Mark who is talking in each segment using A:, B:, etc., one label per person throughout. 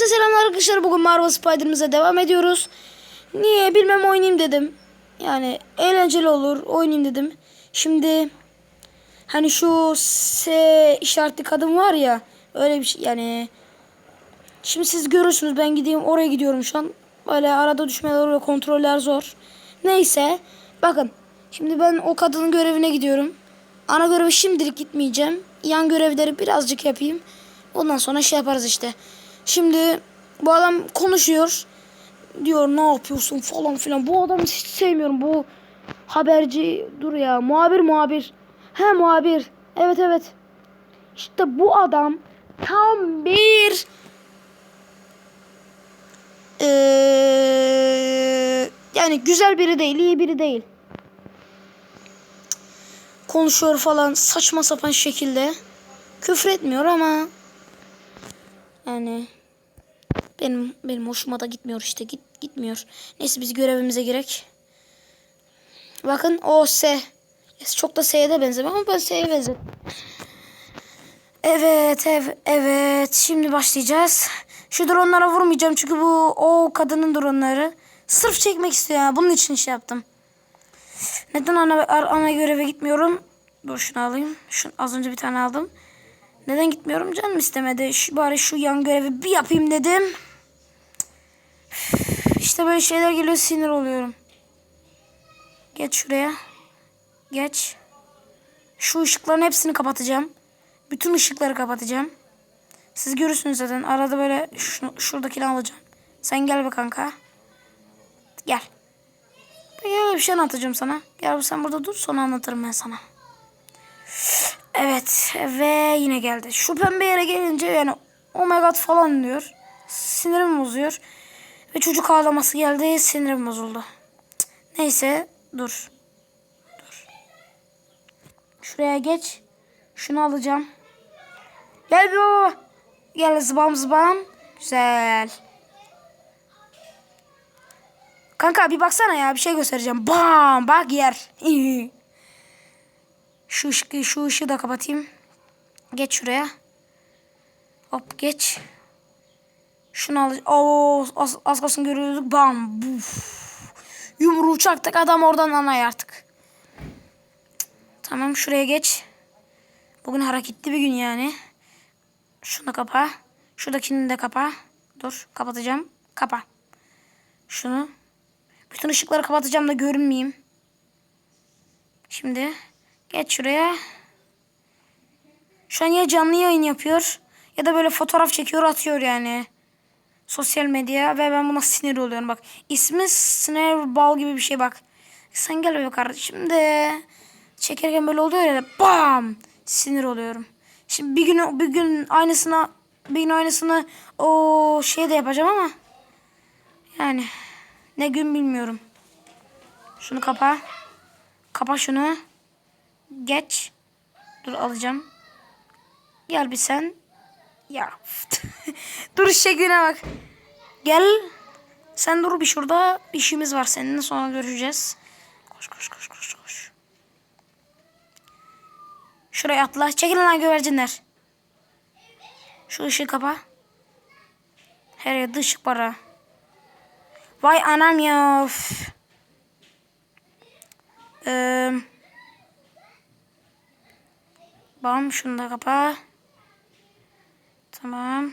A: Hepsi selamlar arkadaşlar. Bugün Marvel Spider'ımıza devam ediyoruz. Niye bilmem oynayayım dedim. Yani eğlenceli olur oynayayım dedim. Şimdi hani şu S işaretli kadın var ya öyle bir şey yani. Şimdi siz görürsünüz ben gideyim oraya gidiyorum şu an. Böyle arada düşmeler ve kontroller zor. Neyse bakın şimdi ben o kadının görevine gidiyorum. Ana görevi şimdilik gitmeyeceğim. Yan görevleri birazcık yapayım. Ondan sonra şey yaparız işte. Şimdi bu adam konuşuyor. Diyor ne yapıyorsun falan filan. Bu adamı hiç sevmiyorum. Bu haberci dur ya. Muhabir muhabir. He muhabir. Evet evet. İşte bu adam tam bir Ee, yani güzel biri değil, iyi biri değil. Konuşuyor falan saçma sapan şekilde. Küfür etmiyor ama yani benim benim hoşuma da gitmiyor işte git gitmiyor. Neyse biz görevimize girek. Bakın o S. Çok da S'ye de benzemiyor ama ben S'ye benzettim. Evet, ev, evet. Şimdi başlayacağız. Şu dronlara vurmayacağım çünkü bu o kadının dronları. Sırf çekmek istiyor ya. Bunun için şey yaptım. Neden ana, ana göreve gitmiyorum? Dur şunu alayım. Şunu, az önce bir tane aldım. Neden gitmiyorum? Canım istemedi. Şu, bari şu yan görevi bir yapayım dedim. İşte böyle şeyler geliyor sinir oluyorum. Geç şuraya. Geç. Şu ışıkların hepsini kapatacağım. Bütün ışıkları kapatacağım. Siz görürsünüz zaten. Arada böyle şunu, şuradakini alacağım. Sen gel be kanka. Gel. Gel bir şey anlatacağım sana. Gel sen burada dur sonra anlatırım ben sana. Evet ve yine geldi. Şu pembe yere gelince yani oh my god falan diyor. Sinirim bozuyor. Ve çocuk ağlaması geldi. Sinirim bozuldu. Neyse dur. Dur. Şuraya geç. Şunu alacağım. Gel bir baba. Gel zıbam zıbam. Güzel. Kanka bir baksana ya bir şey göstereceğim. Bam bak yer. Şu ışığı, şu ışığı da kapatayım. Geç şuraya. Hop geç. Şunu al. Oo az, az kalsın görüyorduk. Bam. Buf. Yumruğu çaktık adam oradan anay artık. Tamam şuraya geç. Bugün hareketli bir gün yani. Şunu kapa. Şuradakini de kapa. Dur kapatacağım. Kapa. Şunu. Bütün ışıkları kapatacağım da görünmeyeyim. Şimdi geç şuraya. Şu an ya canlı yayın yapıyor ya da böyle fotoğraf çekiyor atıyor yani. Sosyal medya ve ben buna sinir oluyorum bak. İsmi Snare gibi bir şey bak. Sen gel be kardeşim de. Çekerken böyle oluyor ya bam sinir oluyorum. Şimdi bir gün bir gün aynısına bir gün aynısını o şey de yapacağım ama yani ne gün bilmiyorum. Şunu kapa. Kapa şunu. Geç. Dur alacağım. Gel bir sen. Ya. dur şekline bak. Gel. Sen dur bir şurada. işimiz var seninle sonra görüşeceğiz. Koş koş koş koş koş. Şuraya atla. Çekilin lan güvercinler. Şu ışığı kapa. Her yerde ışık var ha. Vay anam ya. Üf. Ee, bam şunu da kapa. Tamam.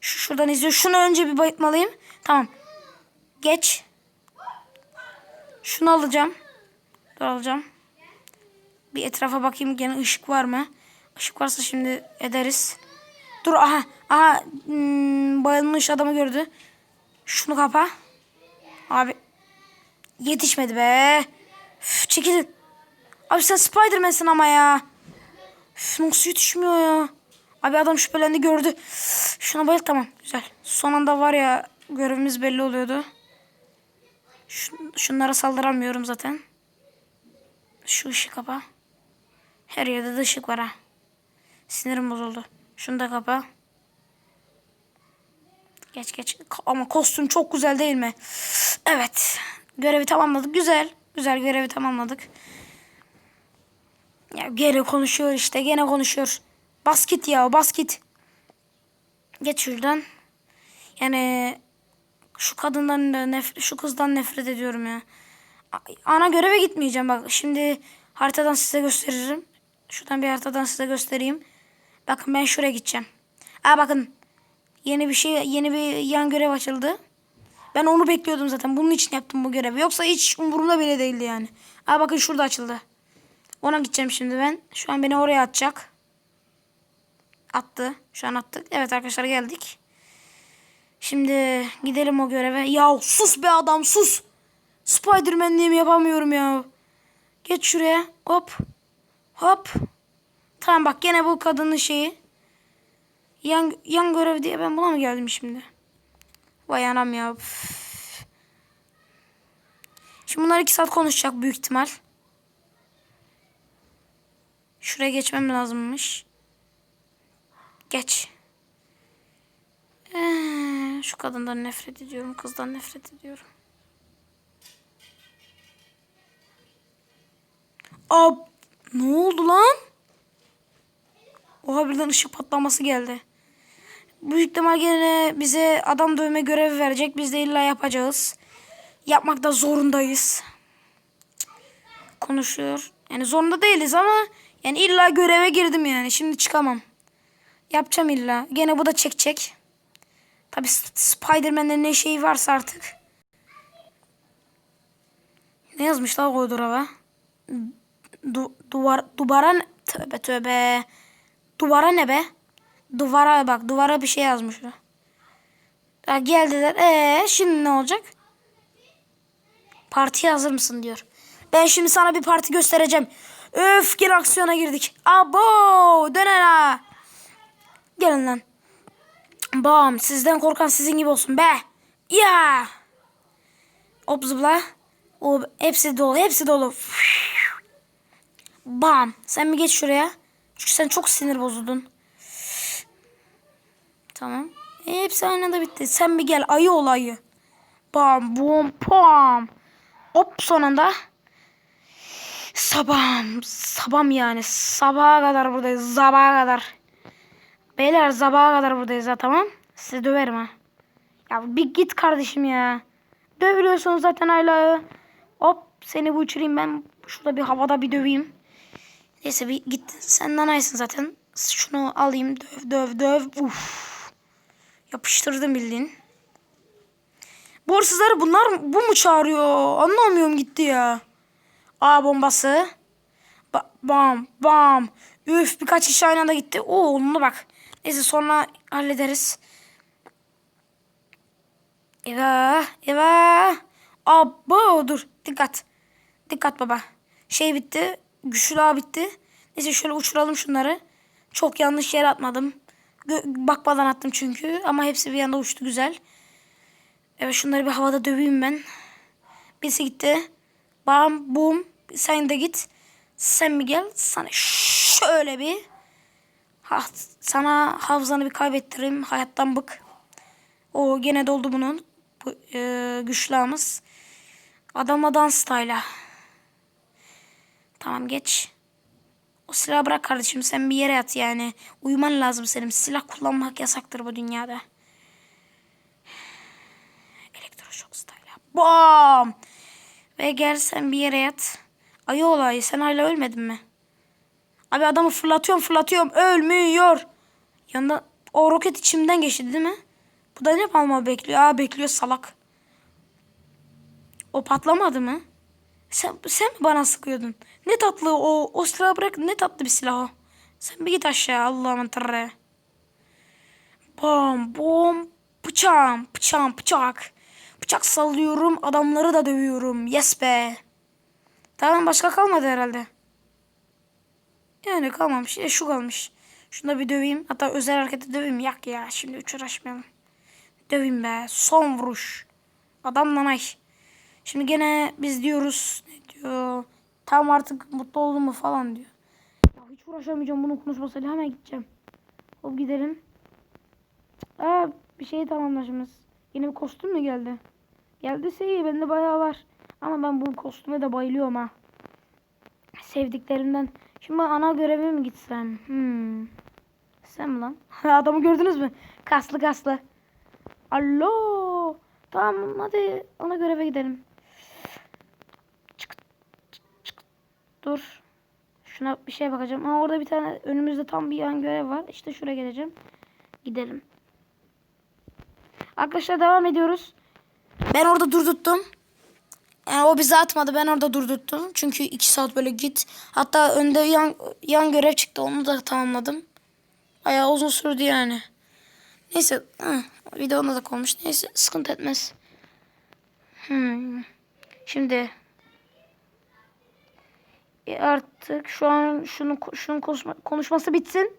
A: Şu şuradan izliyor. Şunu önce bir bayıtmalıyım. Tamam. Geç. Şunu alacağım. Dur alacağım. Bir etrafa bakayım gene ışık var mı? Işık varsa şimdi ederiz. Dur aha. Aha hmm, bayılmış adamı gördü. Şunu kapa. Abi yetişmedi be. Üf, çekilin. Abi sen Spiderman'sin ama ya. Üf, nasıl yetişmiyor ya? Abi adam şüphelendi gördü. Şuna bayıl tamam güzel. Son anda var ya görevimiz belli oluyordu. Şun, şunlara saldıramıyorum zaten. Şu ışığı kapa. Her yerde de ışık var ha. Sinirim bozuldu. Şunu da kapa. Geç geç. Ama kostüm çok güzel değil mi? Evet. Görevi tamamladık. Güzel. Güzel görevi tamamladık. Ya gene konuşuyor işte. Gene konuşuyor. Basket ya basket. Geç şuradan. Yani şu kadından da şu kızdan nefret ediyorum ya. Ana göreve gitmeyeceğim bak. Şimdi haritadan size gösteririm. Şuradan bir haritadan size göstereyim. Bakın ben şuraya gideceğim. Aa bakın. Yeni bir şey, yeni bir yan görev açıldı. Ben onu bekliyordum zaten. Bunun için yaptım bu görevi. Yoksa hiç umurumda bile değildi yani. Aa bakın şurada açıldı. Ona gideceğim şimdi ben. Şu an beni oraya atacak. Attı. Şu an attık. Evet arkadaşlar geldik. Şimdi gidelim o göreve. Ya sus be adam sus. Spiderman'liğimi yapamıyorum ya. Geç şuraya. Hop. Hop. Tamam bak gene bu kadının şeyi. Yan, yan görev diye ben buna mı geldim şimdi? Vay anam ya. Üf. Şimdi bunlar iki saat konuşacak büyük ihtimal. Şuraya geçmem lazımmış. Geç. Ee, şu kadından nefret ediyorum. Kızdan nefret ediyorum. Ab ne oldu lan? Oha birden ışık patlaması geldi. Büyük ihtimal gene bize adam dövme görevi verecek. Biz de illa yapacağız. Yapmakta zorundayız. Konuşuyor. Yani zorunda değiliz ama yani illa göreve girdim yani. Şimdi çıkamam. Yapacağım illa. Gene bu da çekecek. Tabi Spider-Man'de ne şeyi varsa artık. Ne yazmış lan o durava? Du duvar duvara ne- tövbe tövbe. Duvara ne be? Duvara bak duvara bir şey yazmış. Ya geldiler. Ee şimdi ne olacak? Partiye hazır mısın diyor. Ben şimdi sana bir parti göstereceğim. Öf gel aksiyona girdik. Abo döner ha. Gelin lan. Bam sizden korkan sizin gibi olsun be. Ya. Hop zıpla. O hepsi dolu hepsi dolu. Bam. Sen bir geç şuraya. Çünkü sen çok sinir bozuldun. Tamam. Hepsi aynı anda bitti. Sen bir gel ayı ol ayı. Bam bum pam. Hop sonunda. Sabam. Sabam yani. Sabaha kadar buradayız. Sabaha kadar. Beyler sabaha kadar buradayız ha tamam. Sizi döverim ha. Ya bir git kardeşim ya. Dövülüyorsunuz zaten hala. Hop seni bu uçurayım ben. Şurada bir havada bir döveyim. Neyse bir git. Sen nanaysın zaten. Şunu alayım. Döv döv döv. Uf. Yapıştırdım bildiğin. Bu hırsızları bunlar bu mu çağırıyor? Anlamıyorum gitti ya. A bombası. Ba- bam bam. Üf birkaç kişi aynı anda gitti. Oo onunla bak. Neyse sonra hallederiz. Eyvah eyvah. Abo dur dikkat. Dikkat baba. Şey bitti. Güçlü ağ bitti. Neyse şöyle uçuralım şunları. Çok yanlış yere atmadım. Gö- bakmadan attım çünkü. Ama hepsi bir anda uçtu güzel. Evet şunları bir havada döveyim ben. Birisi gitti. Bam bum. Sen de git. Sen bir gel. Sana şöyle bir ha, sana hafızanı bir kaybettireyim. Hayattan bık. O gene doldu bunun. Bu, e, güçlü ağımız. Adama dans style'a. Tamam geç. O silahı bırak kardeşim. Sen bir yere yat yani. Uyuman lazım senin. Silah kullanmak yasaktır bu dünyada. Elektroşok style'a. Bam! Ve gel sen bir yere yat. Ayı olayı sen hala ölmedin mi? Abi adamı fırlatıyorum fırlatıyorum ölmüyor. Yanında o roket içimden geçti değil mi? Bu da ne palma bekliyor? Aa bekliyor salak. O patlamadı mı? Sen, sen mi bana sıkıyordun? Ne tatlı o, o silahı bırak ne tatlı bir silah o. Sen bir git aşağı Allah'ım tanrı. Bom bom bıçağım bıçağım bıçak. Bıçak sallıyorum adamları da dövüyorum. Yes be. Tamam başka kalmadı herhalde. Yani kalmamış. Ya şu kalmış. Şunu da bir döveyim. Hatta özel hareketi döveyim. Yak ya. Şimdi üç uğraşmayalım. Döveyim be. Son vuruş. Adam nanay. Şimdi gene biz diyoruz. Ne diyor? Tam artık mutlu oldum mu falan diyor. Ya hiç uğraşamayacağım bunun konuşmasıyla. Hemen gideceğim. Hop gidelim. Aa bir şey tamamlaşımız. Yine bir kostüm mü geldi? Geldiyse iyi. Bende bayağı var. Ama ben bu kostüme de bayılıyorum ha. Sevdiklerimden. Şimdi ana göreve mi gitsem? Hmm. Sen mi lan? Adamı gördünüz mü? Kaslı kaslı. Alo. Tamam hadi ona göreve gidelim. Çık, çık. Dur. Şuna bir şey bakacağım. Ha, orada bir tane önümüzde tam bir yan görev var. İşte şuraya geleceğim. Gidelim. Arkadaşlar devam ediyoruz. Ben orada durdurttum. Yani o bizi atmadı. Ben orada durdurttum. Çünkü iki saat böyle git. Hatta önde yan, yan görev çıktı. Onu da tamamladım. Bayağı uzun sürdü yani. Neyse. Hı, videonda da konmuş. Neyse sıkıntı etmez. Hmm. Şimdi e, artık şu an şunun şunun konuşma, konuşması bitsin.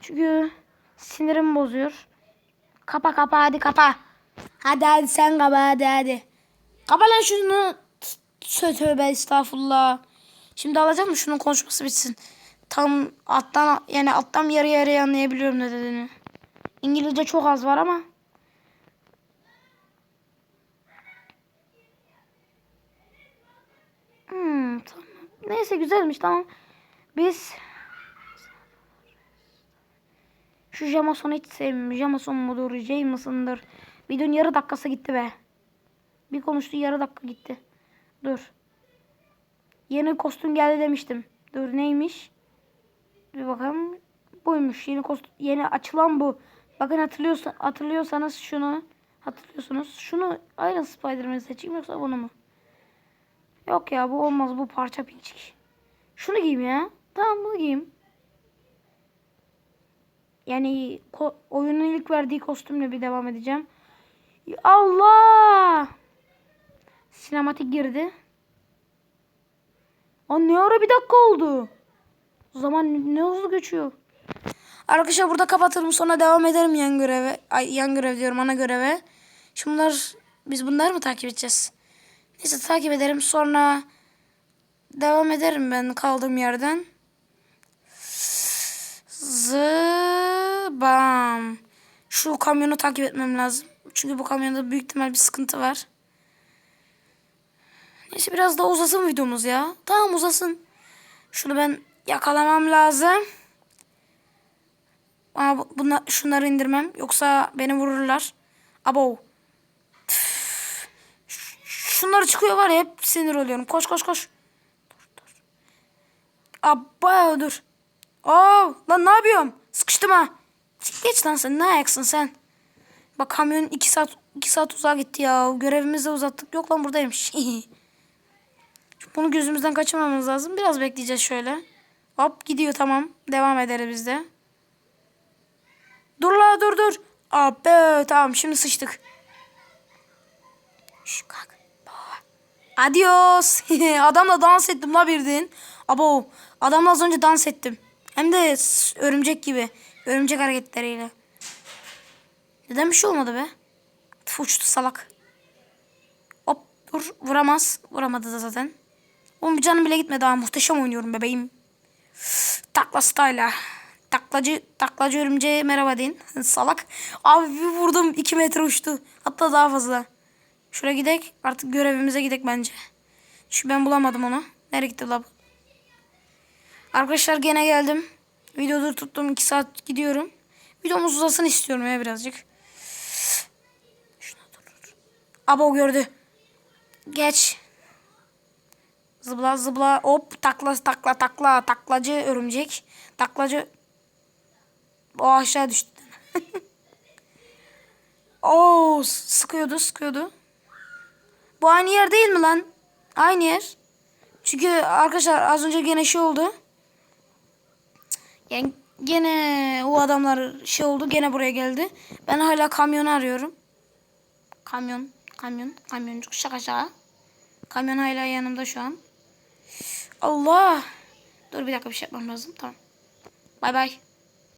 A: Çünkü sinirim bozuyor. Kapa kapa hadi kapa. Hadi hadi sen kapa hadi hadi. Kapa lan şunu. Tö- Tövbe estağfurullah. Şimdi alacağım mı şunun konuşması bitsin. Tam alttan yani alttan yarı yarıya anlayabiliyorum ne dediğini. İngilizce çok az var ama. Hmm, tamam. Neyse güzelmiş tamam. Biz şu Jameson'u hiç sevmiyorum. Jameson mudur, Jameson'dır. Videonun yarı dakikası gitti be. Bir konuştu yarı dakika gitti. Dur. Yeni kostüm geldi demiştim. Dur neymiş? Bir bakalım. Buymuş. Yeni kostüm, yeni açılan bu. Bakın hatırlıyorsa, hatırlıyorsanız şunu hatırlıyorsunuz. Şunu aynı Spider-Man'i seçeyim yoksa bunu mu? Yok ya bu olmaz. Bu parça pinçik. Şunu giyeyim ya. Tamam bunu giyeyim. Yani oyunun ilk verdiği kostümle bir devam edeceğim. Allah! Sinematik girdi. Aa ne ara bir dakika oldu. Zaman ne hızlı geçiyor. Arkadaşlar burada kapatırım sonra devam ederim yan göreve. Ay yan görev diyorum ana göreve. Şimdi bunlar biz bunları mı takip edeceğiz? Neyse takip ederim sonra devam ederim ben kaldığım yerden. Zıbam. Şu kamyonu takip etmem lazım. Çünkü bu kamyonda büyük ihtimal bir sıkıntı var. Neyse biraz daha uzasın videomuz ya. Tamam uzasın. Şunu ben yakalamam lazım. Ama bu- bunlar, şunları indirmem. Yoksa beni vururlar. Abo. Tüf. Şunları çıkıyor var ya hep sinir oluyorum. Koş koş koş. Dur dur. Abba dur. Oo, lan ne yapıyorum? Sıkıştım ha. Geç lan sen ne ayaksın sen? Bak kamyon 2 saat 2 saat uzağa gitti ya. Görevimizi uzattık. Yok lan buradaymış. Bunu gözümüzden kaçırmamamız lazım. Biraz bekleyeceğiz şöyle. Hop gidiyor tamam. Devam ederiz biz de. Dur la dur dur. Abi tamam şimdi sıçtık. Şş kalk. Adios. Adamla dans ettim la birdin. Abo adamla az önce dans ettim. Hem de örümcek gibi. Örümcek hareketleriyle. Neden bir şey olmadı be? Tüf, uçtu salak. Hop dur vuramaz. Vuramadı da zaten. Oğlum bir canım bile gitmedi daha muhteşem oynuyorum bebeğim. Takla style'a. Taklacı, taklacı örümceğe merhaba deyin. Salak. Abi bir vurdum 2 metre uçtu. Hatta daha fazla. Şuraya gidek. Artık görevimize gidek bence. Çünkü ben bulamadım onu. Nereye gitti la bu? Arkadaşlar gene geldim. Videodur tuttum 2 saat gidiyorum. Videomuz uzasın istiyorum ya birazcık. Şuna dur. Abo gördü. Geç. Zıbla zıbla hop takla takla takla taklacı örümcek. Taklacı o aşağı düştü. Oo sıkıyordu sıkıyordu. Bu aynı yer değil mi lan? Aynı yer. Çünkü arkadaşlar az önce gene şey oldu. Yani gene o adamlar şey oldu gene buraya geldi. Ben hala kamyonu arıyorum. Kamyon, kamyon, kamyoncu şaka şaka. Kamyon hala yanımda şu an. Allah. Dur bir dakika bir şey yapmam lazım. Tamam. Bay bay.